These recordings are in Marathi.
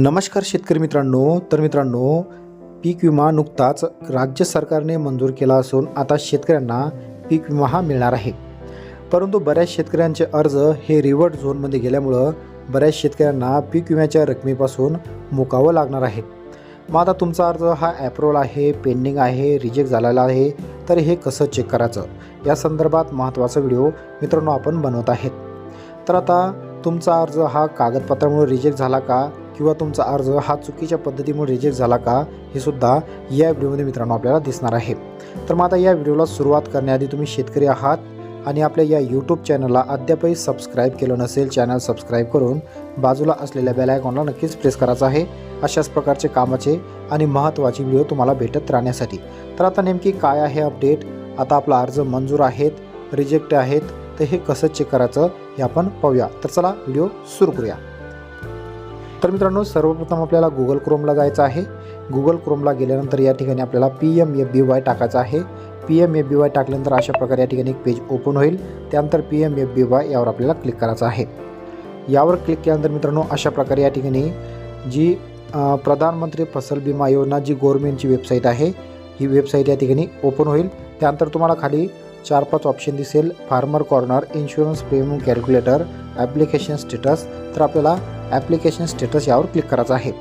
नमस्कार शेतकरी मित्रांनो. तर मित्रांनो पीक विमा नुकताच राज्य सरकारने मंजूर केला असून आता शेतकऱ्यांना पीक विमा हा मिळणार आहे. परंतु बऱ्याच शेतकऱ्यांचे अर्ज हे रिवर्ट झोनमध्ये गेल्यामुळं बऱ्याच शेतकऱ्यांना पीक विम्याच्या रकमेपासून मुकावं लागणार आहे. मग आता तुमचा अर्ज हा ॲप्रोल आहे पेंडिंग आहे रिजेक्ट झालेला आहे तर हे कसं चेक करायचं? या संदर्भात महत्त्वाचा व्हिडिओ मित्रांनो आपण बनवत आहेत. तर आता तुमचा अर्ज हा कागदपत्रामुळे रिजेक्ट झाला का? किंवा तुमचा अर्ज हा चुकीच्या पद्धतीमुळे रिजेक्ट झाला का हे सुद्धा या व्हिडिओमध्ये मित्रांनो आपल्याला दिसणार आहे. तर मग आता या व्हिडिओला सुरुवात करण्याआधी तुम्ही शेतकरी आहात आणि आपल्या या यूट्यूब चॅनलला अद्यापही सबस्क्राईब केलं नसेल चॅनल सबस्क्राईब करून बाजूला असलेल्या बेल आयकॉनला नक्कीच प्रेस करायचं आहे. अशाच प्रकारचे कामाचे आणि महत्त्वाचे व्हिडिओ तुम्हाला भेटत राहण्यासाठी. तर आता नेमकी काय आहे अपडेट आता आपला अर्ज मंजूर आहेत रिजेक्ट आहेत तर हे कसं चेक करायचं हे आपण पाहूया. तर चला व्हिडिओ सुरू करूया. तर मित्रांनो सर्वप्रथम आपल्याला गुगल क्रोमला जायचं आहे. गुगल क्रोमला गेल्यानंतर या ठिकाणी आपल्याला P M F B Y टाकायचं आहे. P M F B Y टाकल्यानंतर अशा प्रकारे या ठिकाणी एक पेज ओपन होईल. त्यानंतर P M F B Y यावर आपल्याला क्लिक करायचं आहे. यावर क्लिक केल्यानंतर मित्रांनो अशा प्रकारे या ठिकाणी जी प्रधानमंत्री फसल विमा योजना जी गव्हर्मेंटची वेबसाईट आहे ही वेबसाईट या ठिकाणी ओपन होईल. त्यानंतर तुम्हाला खाली चार पाच ऑप्शन दिसेल. Farmer corner insurance premium calculator application status तर आपल्याला ॲप्लिकेशन स्टेटस यावर क्लिक करायचं आहे.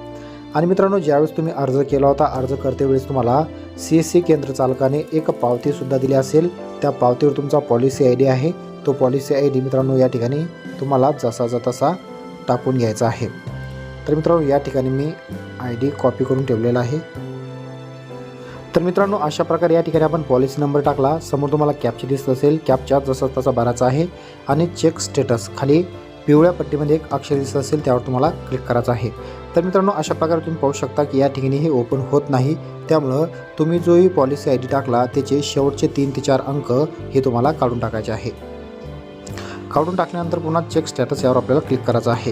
आणि मित्रांनो ज्यावेळेस तुम्ही अर्ज केला होता अर्ज करतेवेळेस तुम्हाला सी एस सी केंद्र चालकाने एक पावतीसुद्धा दिली असेल. त्या पावतीवर तुमचा पॉलिसी आय डी आहे. तो पॉलिसी आय डी मित्रांनो या ठिकाणी तुम्हाला जसाचा तसा टाकून घ्यायचा आहे. तर मित्रांनो या ठिकाणी मी आय डी कॉपी करून ठेवलेला आहे. तर मित्रांनो अशा प्रकारे या ठिकाणी आपण पॉलिसी नंबर टाकला. समोर तुम्हाला कॅपची दिसत असेल. कॅपच्या जसा तसा भरायचा आहे. आणि चेक स्टेटस खाली पिवळ्या पट्टीमध्ये एक अक्षर दिसत असेल त्यावर तुम्हाला क्लिक करायचं आहे. तर मित्रांनो अशा प्रकारे तुम्ही पाहू शकता की या ठिकाणी हे ओपन होत नाही. त्यामुळं तुम्ही जोही पॉलिसी आय डी टाकला त्याचे शेवटचे तीन ते चार अंक हे तुम्हाला काढून टाकायचे आहे. काढून टाकल्यानंतर पुन्हा चेक स्टेटस यावर आपल्याला क्लिक करायचं आहे.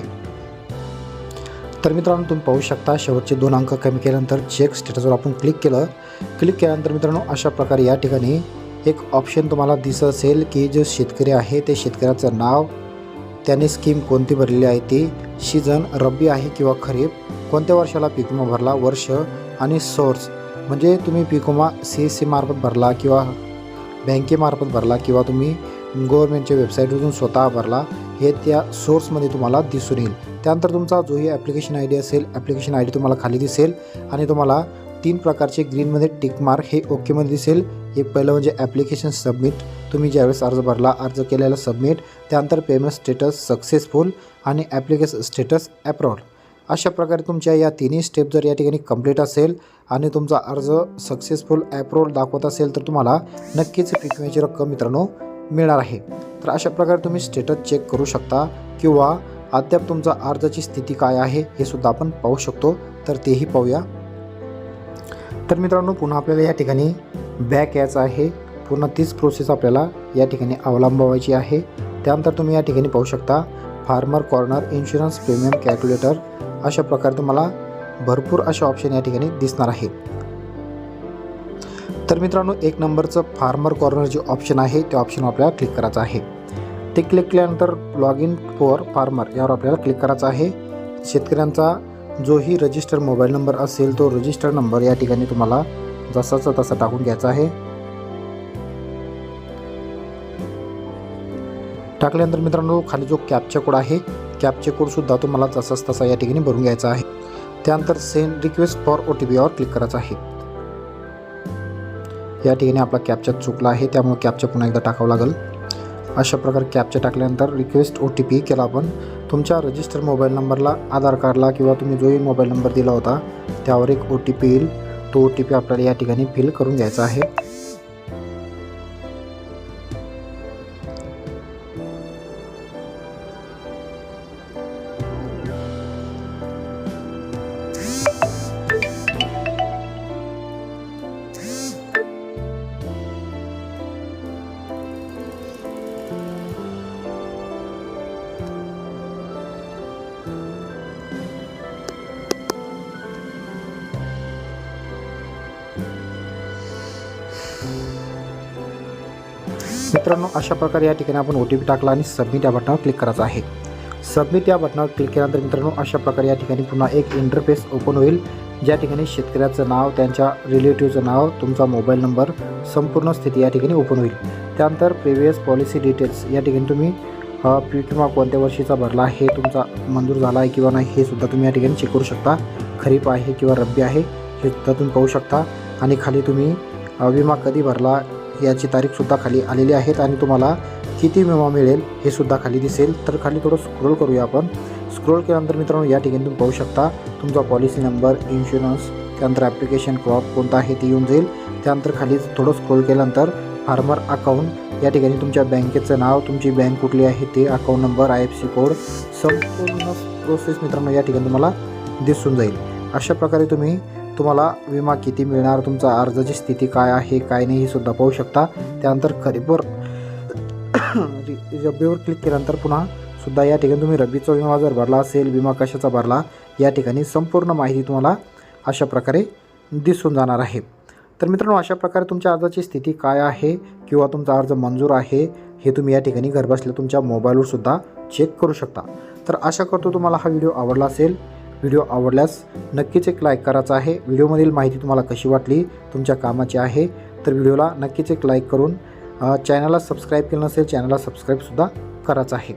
तर मित्रांनो तुम्ही पाहू शकता शेवटचे दोन अंक कमी केल्यानंतर चेक स्टेटसवर आपण क्लिक केलं. क्लिक केल्यानंतर मित्रांनो अशा प्रकारे या ठिकाणी एक ऑप्शन तुम्हाला दिसत असेल की जे शेतकरी आहे ते शेतकऱ्याचं नाव त्याने स्कीम कोणती भरलेली आहे ती? सीझन रब्बी आहे किंवा खरीप? कोणत्या वर्षाला पीक विमा भरला? वर्ष आणि सोर्स? म्हणजे तुम्ही पीक विमा सी एस सी मार्फत भरला किंवा बँकेमार्फत भरला किंवा तुम्ही गव्हर्मेंटच्या वेबसाईटवरून स्वतः भरला हे त्या सोर्समध्ये तुम्हाला दिसून येईल. त्यानंतर तुमचा जोही ॲप्लिकेशन आय डी असेल ॲप्लिकेशन आय डी तुम्हाला खाली दिसेल आणि तुम्हाला तीन प्रकारचे ग्रीनमध्ये टिक मार्क हे ओकेमध्ये दिसेल. एक पहिलं म्हणजे ॲप्लिकेशन सबमिट तुम्ही ज्यावेळेस अर्ज भरला अर्ज केलेला सबमिट त्यानंतर पेमेंट स्टेटस सक्सेसफुल आणि ॲप्लिकेशन स्टेटस ॲप्रोड अशा प्रकारे तुमच्या या तिन्ही स्टेप जर या ठिकाणी कंप्लीट असेल आणि तुमचा अर्ज सक्सेसफुल ॲप्रोल दाखवत असेल तर तुम्हाला नक्कीच पीक रक्कम मित्रांनो मिळणार आहे. तर अशा प्रकारे तुम्ही स्टेटस चेक करू शकता किंवा अद्याप तुमचा अर्जाची स्थिती काय आहे हे सुद्धा आपण पाहू शकतो. तर तेही पाहूया. तर मित्रांनो पुन्हा आपल्याला या ठिकाणी बॅक याचं आहे. पुन्हा तीच प्रोसेस आपल्याला या ठिकाणी अवलंबवायची आहे. त्यानंतर तुम्ही या ठिकाणी पाहू शकता farmer corner insurance premium calculator अशा प्रकारे तुम्हाला भरपूर असे ऑप्शन या ठिकाणी दिसणार आहे. तर मित्रांनो एक नंबरचं फार्मर कॉर्नर जे ऑप्शन आहे त्या ऑप्शन आपल्याला क्लिक करायचं आहे. ते क्लिक केल्यानंतर लॉग इन फॉर फार्मर यावर आपल्याला क्लिक करायचं आहे. शेतकऱ्यांचा जोही रजिस्टर मोबाईल नंबर असेल तो रजिस्टर नंबर या ठिकाणी तुम्हाला जसाचा तसा टाकून घ्यायचा आहे. टाकल्यानंतर मित्रांनो खाली जो कॅपचा कोड आहे कॅपचे कोडसुद्धा तुम्हाला तसाच तसा या ठिकाणी भरून घ्यायचा आहे. त्यानंतर send request for O T पीवर क्लिक करायचं आहे. या ठिकाणी आपला कॅपचा चुकला आहे त्यामुळे कॅपचा पुन्हा एकदा टाकावं लागेल. अशा प्रकारे कॅपचा टाकल्यानंतर रिक्वेस्ट ओ टी पी केला आपण. तुमच्या रजिस्टर मोबाईल नंबरला आधार कार्डला किंवा तुम्ही जोही मोबाईल नंबर दिला होता त्यावर एक ओ टी पी येईल. तो ओ टी पी आपल्याला या ठिकाणी फिल करून घ्यायचा आहे. मित्रांनो अशा प्रकारे या ठिकाणी आपण ओ टी पी टाकला आणि सबमिट या बटनावर क्लिक करायचं आहे. सबमिट या बटनावर क्लिक केल्यानंतर मित्रांनो अशा प्रकारे या ठिकाणी पुन्हा एक इंटरफेस ओपन होईल. ज्या ठिकाणी शेतकऱ्याचं नाव त्यांच्या रिलेटिव्हचं नाव तुमचा मोबाईल नंबर संपूर्ण स्थिती या ठिकाणी ओपन होईल. त्यानंतर प्रिव्हियस पॉलिसी डिटेल्स या ठिकाणी तुम्ही पी किंवा विमा कोणत्या वर्षीचा भरला आहे तुमचा मंजूर झाला आहे किंवा नाही हे सुद्धा तुम्ही या ठिकाणी चेक करू शकता. खरीप आहे किंवा रब्बी आहे हे सुद्धा तुम्ही पाहू शकता. आणि खाली तुम्ही विमा कधी भरला याची तारीखसुद्धा खाली आलेली आहेत आणि तुम्हाला किती विमा मिळेल हे सुद्धा खाली दिसेल. तर खाली थोडं स्क्रोल करूया आपण. स्क्रोल केल्यानंतर मित्रांनो या ठिकाणी तुम्ही पाहू शकता तुमचा पॉलिसी नंबर इन्शुरन्स त्यानंतर ॲप्लिकेशन क्रॉप कोणता आहे ते येऊन जाईल. त्यानंतर खाली थोडं स्क्रोल केल्यानंतर फार्मर अकाउंट या ठिकाणी तुमच्या बँकेचं नाव तुमची बँक कुठली आहे ते account number I F C code संपूर्ण प्रोसेस मित्रांनो या ठिकाणी तुम्हाला दिसून जाईल. अशा प्रकारे तुम्ही तुम्हाला विमा किती मिळणार तुमचा अर्जाची स्थिती काय आहे काय नाही हे सुद्धा पाहू शकता. त्यानंतर खरीपवर रब्बीवर क्लिक केल्यानंतर पुन्हा सुद्धा या ठिकाणी तुम्ही रब्बीचा विमा जर भरला असेल विमा कशाचा भरला या ठिकाणी संपूर्ण माहिती तुम्हाला अशा प्रकारे दिसून जाणार आहे. तर मित्रांनो अशा प्रकारे तुमच्या अर्जाची स्थिती काय आहे किंवा तुमचा अर्ज मंजूर आहे हे तुम्ही या ठिकाणी घरबसल्या तुमच्या मोबाईलवर सुद्धा चेक करू शकता. तर आशा करतो तुम्हाला हा व्हिडिओ आवडला असेल. व्हिडिओ आवडल्यास नक्कीच एक लाईक करायचा आहे. व्हिडिओमधील माहिती तुम्हाला कशी वाटली तुमच्या कामाची आहे तर व्हिडिओला नक्कीच एक लाईक करून चॅनलला सबस्क्राईब केलं नसेल चॅनलला सबस्क्राईबसुद्धा करायचं आहे.